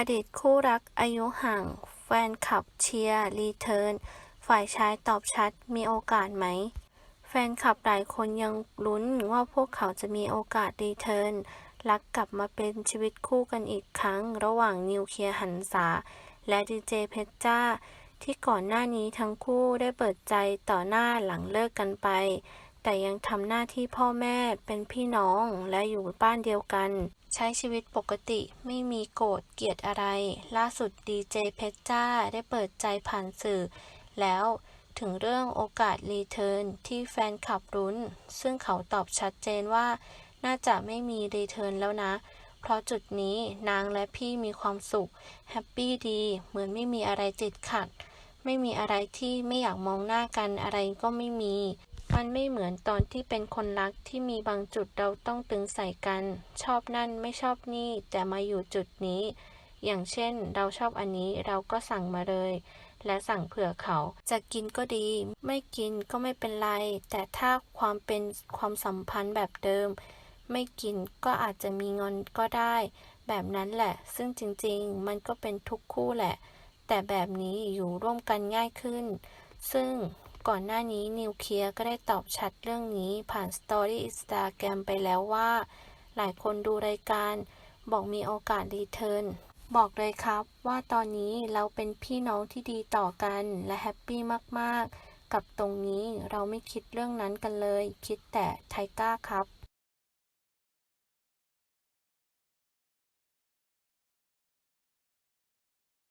อดีตคู่รักอายุห่าง แฟนคลับเชียร์รีเทิร์น ฝ่ายชายตอบชัดมีโอกาสไหม แฟนคลับหลายคนยังลุ้นว่าพวกเขาจะมีโอกาสรีเทิร์น รักกลับมาเป็นชีวิตคู่กันอีกครั้ง ระหว่างนิวเคลียร์หันษา และดีเจเพชรจ้า ที่ก่อนหน้านี้ทั้งคู่ได้เปิดใจต่อหน้าหลังเลิกกันไป แต่ยังทำหน้าที่พ่อแม่เป็นพี่น้องและอยู่บ้านเดียวกัน ใช้ชีวิตปกติไม่มีโกรธเกลียดอะไร ล่าสุดดีเจเพชรจ้าได้เปิดใจผ่านสื่อ แล้วถึงเรื่องโอกาสรีเทิร์นที่แฟนคลับรุ้น ซึ่งเขาตอบชัดเจนว่า น่าจะไม่มีรีเทิร์นแล้วนะ เพราะจุดนี้นางและพี่มีความสุข แฮปปี้ดี เหมือนไม่มีอะไรติดขัด ไม่มีอะไรที่ไม่อยากมองหน้ากันอะไรก็ไม่มี มันไม่เหมือนตอนที่เป็นคนรักที่มีบางจุดเราต้องตึงใส่กัน ชอบนั่นไม่ชอบนี่แต่มาอยู่จุดนี้ อย่างเช่น เราชอบอันนี้เราก็สั่งมาเลย และสั่งเผื่อเขา จะกินก็ดี ไม่กินก็ไม่เป็นไร แต่ถ้าความเป็นความสัมพันธ์แบบเดิม ไม่กินก็อาจจะมีงอนก็ได้ แบบนั้นแหละ ซึ่งจริงๆ มันก็เป็นทุกคู่แหละ แต่แบบนี้อยู่ร่วมกันง่ายขึ้น ซึ่ง ก่อนหน้านี้นิวเคลียร์ก็ได้ตอบชัดเรื่องนี้ผ่านสตอรี่อินสตาแกรมไปแล้วว่า หลายคนดูรายการ บอกมีโอกาสรีเทิร์นบอกเลยครับว่าตอนนี้เราเป็นพี่น้องที่ดีต่อกันและแฮปปี้มาก ๆ กับตรงนี้เราไม่คิดเรื่องนั้นกันเลย คิดแต่ไทก้าครับ